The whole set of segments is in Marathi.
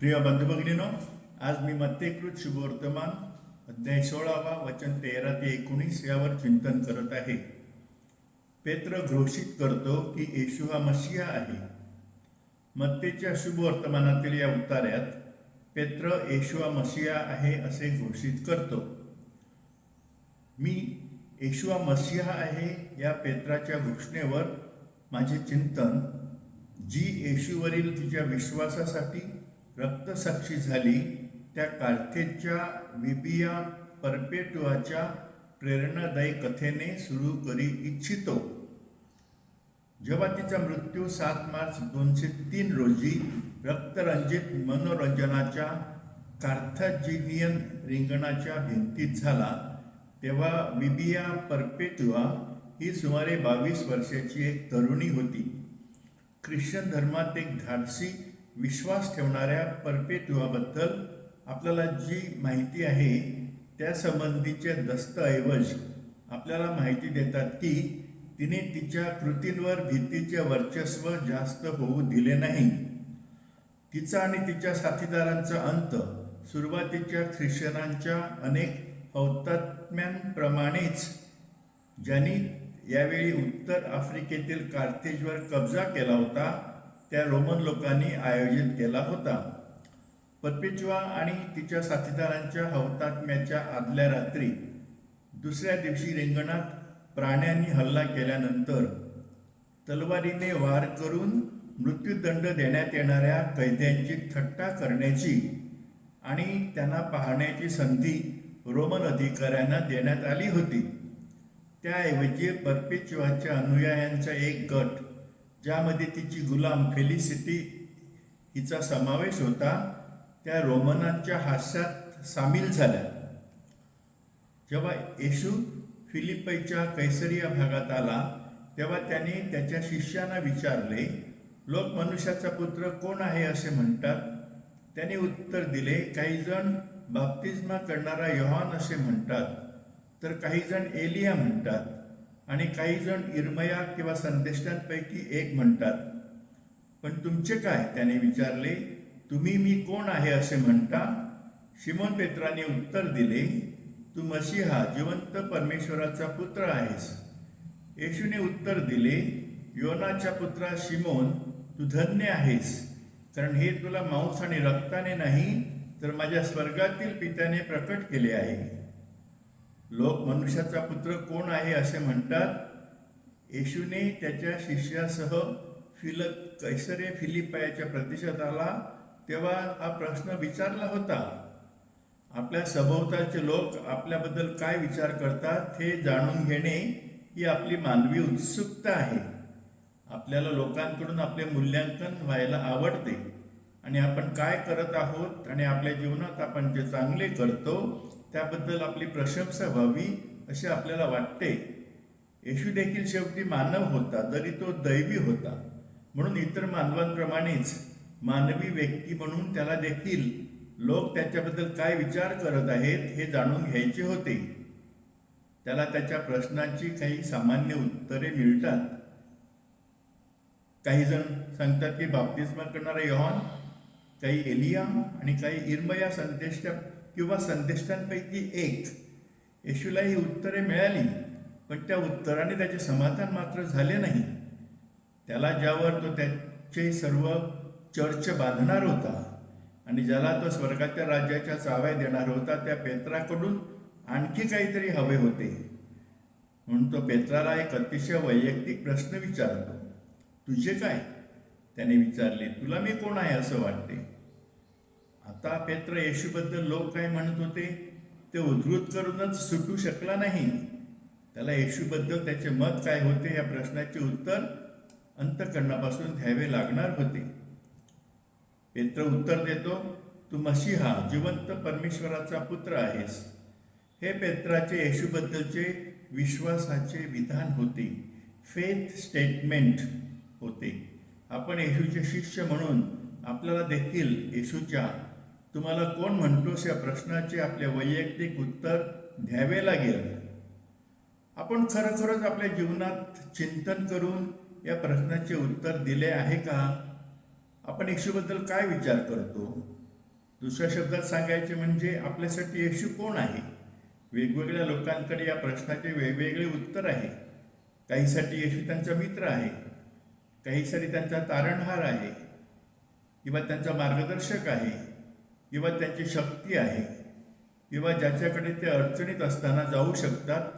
प्रिय बंधुभगिनीनो आज मी मत्यकृत शुभवर्तमान अध्याय सोळावा वचन तेरा ते एकोणीस यावर चिंतन करत आहे. पेत्र घोषित करतो की येशू हा मशिया आहे. मत्तेच्या शुभवर्तमानातील या उतार्यात पेत्र येशू हा मशिया आहे असे घोषित करतो. मी येशू हा मसिहा आहे या पेत्राच्या घोषणेवर माझे चिंतन जी येशूवरील तिच्या विश्वासासाठी रक्तसाक्षी झाली त्या कार्थेजच्या विबिया परपेटुआच्या प्रेरणादायी कथेने सुरू करी इच्छितो. जेव्हा तिचा मृत्यू सात मार्च दोनशे तीन रोजी रक्तरंजित मनोरंजनाच्या कार्थाजिनियन रिंगणाच्या भिंतीत झाला तेव्हा विबिया परपेटुआ ही सुमारे बावीस वर्षाची एक तरुणी होती. ख्रिश्चन धर्मात एक धाडसी विश्वास ठेवणाऱ्या परपेटुआबद्दल आपल्याला जी माहिती आहे त्या संबंधीचे दस्तऐवज आपल्याला माहिती देतात की तिने तिच्या कृतींवर भीतीचे वर्चस्व जास्त होऊ दिले नाही. तिचा आणि तिच्या साथीदारांचा अंत सुरुवातीच्या ख्रिश्चनांच्या अनेक हौतात्म्यांप्रमाणेच ज्यांनी यावेळी उत्तर आफ्रिकेतील कार्थेजवर कब्जा केला होता त्या रोमन लोकांनी आयोजित केला होता. परपेचुआ आणि तिच्या साथीदारांच्या हौतात्म्याच्या आदल्या रात्री दुसऱ्या दिवशी रिंगणात प्राण्यांनी हल्ला केल्यानंतर तलवारीने वार करून मृत्यूदंड देण्यात येणाऱ्या कैद्यांची थट्टा करण्याची आणि त्यांना पाहण्याची संधी रोमन अधिकाऱ्यांना देण्यात आली होती. त्याऐवजी परपेचुआच्या अनुयायांचा एक गट ज्यामध्ये तिची गुलाम फेलिसिटी हिचा समावेश होता त्या रोमनांच्या हास्यात सामील झाल्या. जेव्हा येशू फिलिपईच्या कैसरिया भागात आला तेव्हा त्याने त्याच्या शिष्यांना विचारले लोक मनुष्याचा पुत्र कोण आहे असे म्हणतात त्याने उत्तर दिले काही जण बाप्तिस्मा करणारा योहान असे म्हणतात. तर काही जण एलिया म्हणतात. आणि काही जण इरमया किंवा संदेष्टांपैकी एक म्हणतात पण तुमचे काय? त्याने विचारले तुम्ही मी कोण आहे असे म्हणता? शिमोन पेत्राने उत्तर दिले तू मसीहा जिवंत परमेश्वराचा पुत्र आहेस. येशूने उत्तर दिले योनाच्या पुत्रा शिमोन तू धन्य आहेस कारण हे तुला मांस आणि रक्ताने नाही तर माझ्या स्वर्गातील पित्याने प्रकट केले आहे. लोक मनुष्याचा पुत्र कोण आहे असे म्हणतात? येशूने त्याच्या शिष्यासह फिल कैसरे फिलिपायाच्या प्रतिशत आला तेव्हा हा प्रश्न विचारला होता. आपल्या सभोवताचे लोक आपल्याबद्दल काय विचार करतात हे जाणून घेणे ही आपली मानवी उत्सुकता आहे. आपल्याला लोकांकडून आपले मूल्यांकन व्हायला आवडते आणि आपण काय करत आहोत आणि आपल्या जीवनात आपण जे चांगले करतो त्याबद्दल आपली प्रशंसा व्हावी असे आपल्याला वाटते. येशू देखील शेवटी मानव होता तरी तो दैवी होता. म्हणून इतर मानवांप्रमाणेच मानवी व्यक्ती म्हणून त्याला देखील लोक त्याच्याबद्दल काय विचार करत आहेत हे जाणून घ्यायचे होते. त्याला त्याच्या प्रश्नांची काही सामान्य उत्तरे मिळतात. काही जण सांगतात की बाप्तिस्मा करणारा योहान काही एलिया आणि काही इर्मया संदेष्ट किंवा संदेष्टांपैकी एक. येशूला ही उत्तरे मिळाली पण त्या उत्तराने त्याचे समाधान मात्र झाले नाही. त्याला ज्यावर तो त्याचे सर्व चर्च बांधणार होता आणि ज्याला तो स्वर्गाच्या राज्याच्या चाव्या देणार होता त्या पेत्राकडून आणखी काहीतरी हवे होते. म्हणून तो पेत्राला एक अतिशय वैयक्तिक प्रश्न विचारतो तुझे काय? त्याने विचारले तुला मी कोण आहे असं वाटते? आता पेत्र येशूबद्दल लोक काय म्हणत होते ते उद्धृत करूनच सुटू शकला नाही. त्याला येशूबद्दल त्याचे मत काय होते या प्रश्नाचे उत्तर अंतकरणापासून घ्यावे लागणार होते. पेत्र उत्तर देतो तू मसीहा जिवंत परमेश्वराचा पुत्र आहेस. हे पेत्राचे येशूबद्दलचे विश्वासाचे विधान होते. फेथ स्टेटमेंट होते. आपण येशूचे शिष्य म्हणून आपल्याला देखील येशूच्या तुम्हाला कोण म्हणतोस या प्रश्नाचे आपले वैयक्तिक उत्तर द्यावे लागेल आपण खरोखरच आपल्या जीवनात चिंतन करून या प्रश्नाचे उत्तर दिले आहे का? आपण येशूबद्दल काय विचार करतो? दुसऱ्या शब्दात सांगायचे म्हणजे आपल्यासाठी येशू कोण आहे? वेगवेगळ्या लोकांकडे या प्रश्नाचे वेगवेगळे उत्तर आहे. काहीसाठी येशू त्यांचा मित्र आहे. काहीसाठी त्यांचा तारणहार आहे. किंवा त्यांचा मार्गदर्शक आहे. किंवा त्यांची शक्ती आहे किंवा ज्याच्याकडे ते अडचणीत असताना जाऊ शकतात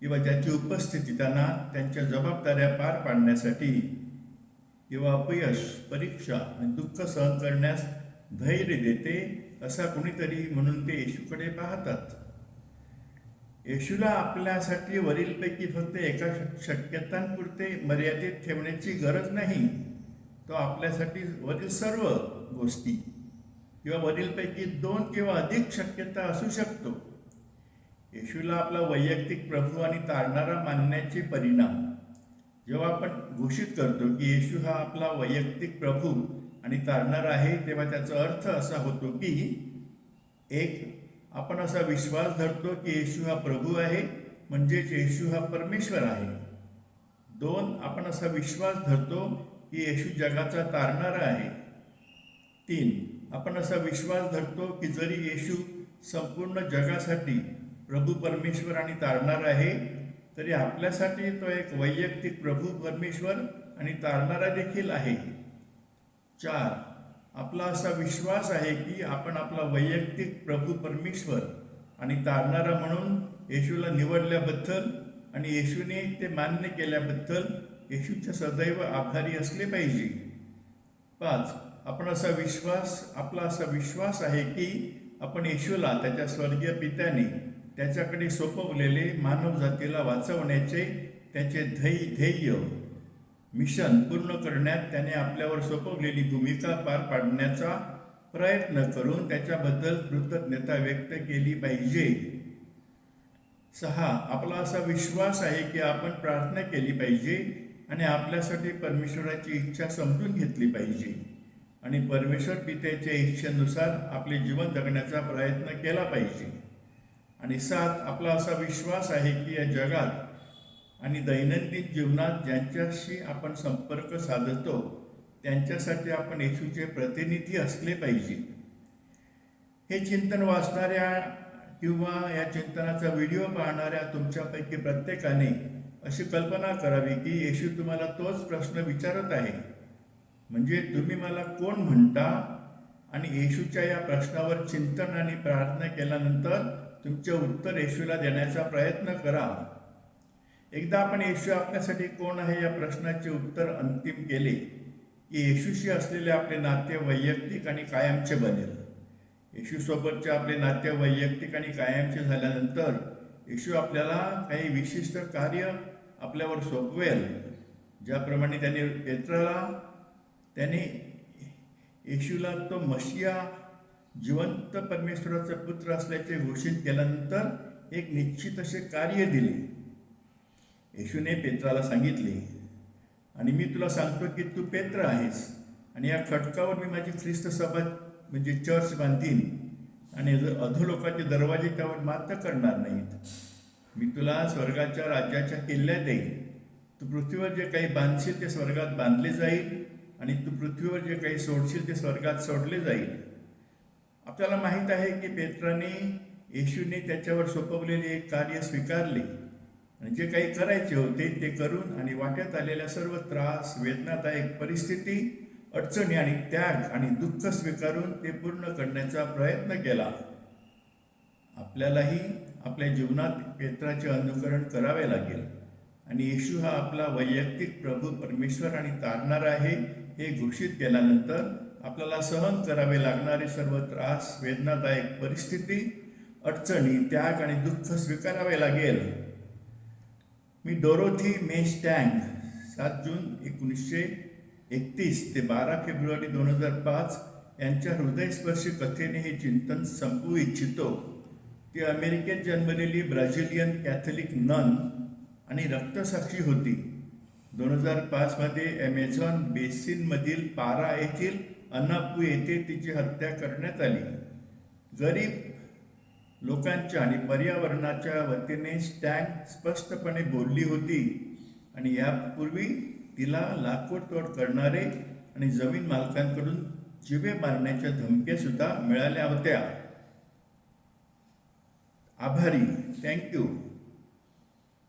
किंवा ज्याची उपस्थिती त्यांना त्यांच्या जबाबदाऱ्या पार पाडण्यासाठी किंवा अपयश परीक्षा आणि दुःख सहन करण्यास धैर्य देते असा कुणीतरी म्हणून ते येशूकडे पाहतात. येशूला आपल्यासाठी वरीलपैकी फक्त एका शक्यतांपुरते मर्यादित ठेवण्याची गरज नाही. तो आपल्यासाठी वरील सर्व गोष्टी किंवा वरीलपैकी दोन किंवा अधिक शक्यता असू शकतो. येशूला आपला वैयक्तिक प्रभू आणि तारणारा मानण्याचे परिणाम. जेव्हा आपण घोषित करतो की येशू हा आपला वैयक्तिक प्रभू आणि तारणारा आहे तेव्हा त्याचा अर्थ असा होतो की एक आपण असा विश्वास धरतो की येशू हा प्रभू आहे म्हणजेच येशू हा परमेश्वर आहे. दोन आपण असा विश्वास धरतो की येशू जगाचा तारणारा आहे. तीन आपण असा विश्वास धरतो की जरी येशू संपूर्ण जगासाठी प्रभू परमेश्वर आणि तारणार आहे तरी आपल्यासाठी तो एक वैयक्तिक प्रभू परमेश्वर आणि तारणारा देखील आहे. चार आपला असा विश्वास आहे की आपण आपला वैयक्तिक प्रभू परमेश्वर आणि तारणारा म्हणून येशूला निवडल्याबद्दल आणि येशूने ते मान्य केल्याबद्दल येशूच्या सदैव आभारी असले पाहिजे. पाच आपण असा विश्वास आपला असा विश्वास आहे की आपण येशूला त्याच्या स्वर्गीय पित्याने त्याच्याकडे सोपवलेले मानवजातीला वाचवण्याचे त्याचे धै ध्येय मिशन पूर्ण करण्यात त्याने आपल्यावर सोपवलेली भूमिका पार पाडण्याचा प्रयत्न करून त्याच्याबद्दल कृतज्ञता व्यक्त केली पाहिजे. सहा आपला असा विश्वास आहे की आपण प्रार्थना केली पाहिजे आणि आपल्यासाठी परमेश्वराची इच्छा समजून घेतली पाहिजे. आणि परमेश्वर पित्याच्या इच्छेनुसार आपले जीवन जगण्याचा प्रयत्न केला पाहिजे. आणि सात आपला असा विश्वास आहे की या जगात आणि दैनंदिन जीवनात ज्यांच्याशी आपण संपर्क साधतो त्यांच्यासाठी आपण येशूचे प्रतिनिधी असले पाहिजे. हे चिंतन वाचणाऱ्या किंवा या चिंतनाचा व्हिडिओ पाहणाऱ्या तुमच्यापैकी प्रत्येकाने अशी कल्पना करावी की येशू तुम्हाला तोच प्रश्न विचारत आहे. म्हणजे तुम्ही मला कोण म्हणता? आणि येशूच्या या प्रश्नावर चिंतन आणि प्रार्थना केल्यानंतर तुमचे उत्तर येशूला देण्याचा प्रयत्न करा. एकदा आपण येशू आपल्यासाठी कोण आहे या प्रश्नाचे उत्तर अंतिम केले की येशूशी असलेले आपले नाते वैयक्तिक आणि कायमचे बनेल. येशूसोबतचे आपले नाते वैयक्तिक आणि कायमचे झाल्यानंतर येशू आपल्याला काही विशिष्ट कार्य आपल्यावर सोपवेल. ज्याप्रमाणे त्यांनी पेत्राला त्याने येशूला तो मशिया जिवंत परमेश्वराचा पुत्र असल्याचे घोषित केल्यानंतर एक निश्चित असे कार्य दिले. येशूने पेत्राला सांगितले आणि मी तुला सांगतो की तू पेत्र आहेस आणि या खटकावर मी माझी ख्रिस्त सभा म्हणजे चर्च बांधीन आणि जर अधोलोकाचे दरवाजे त्यावर मात्र करणार नाहीत. मी तुला स्वर्गाच्या राज्याच्या किल्ल्यात देईन. तू पृथ्वीवर जे काही बांधशील ते स्वर्गात बांधले जाईल. आणि तू पृथ्वीवर जे काही सोडशील ते स्वर्गात सोडले जाईल. आपल्याला माहीत आहे की पेत्राने येशूने त्याच्यावर सोपवलेले एक कार्य स्वीकारले. आणि जे काही करायचे होते ते करून आणि वाट्यात आलेल्या सर्व त्रास वेदनादायक परिस्थिती अडचणी आणि त्याग आणि दुःख स्वीकारून ते पूर्ण करण्याचा प्रयत्न केला. आपल्यालाही आपल्या जीवनात पेत्राचे अनुकरण करावे लागेल. आणि येशू हा आपला वैयक्तिक प्रभू परमेश्वर आणि तारणार आहे. हे घोषित केल्यानंतर आपल्याला सहन करावे लागणारे सर्व त्रास वेदनादायक परिस्थिती अडचणी त्याग आणि दुःख स्वीकारावे लागेल. मी डोरोथी मेस्टँग सात जून एकोणीसशे एकतीस ते बारा फेब्रुवारी दोन हजार पाच यांच्या हृदयस्पर्शी कथेने हे चिंतन संपवू इच्छितो. ती अमेरिकेत जन्मलेली ब्राझिलियन कॅथलिक नन आणि रक्तसाक्षी होती. दोन हजार पाचमध्ये ॲमेझॉन बेसिनमधील पारा येथील अन्नापू येथे तिची हत्या करण्यात आली. गरीब लोकांच्या आणि पर्यावरणाच्या वतीने स्टँग स्पष्टपणे बोलली होती आणि यापूर्वी तिला लाकूडतोड करणारे आणि जमीन मालकांकडून जिवे मारण्याच्या धमक्या सुद्धा मिळाल्या होत्या. आभारी. थँक्यू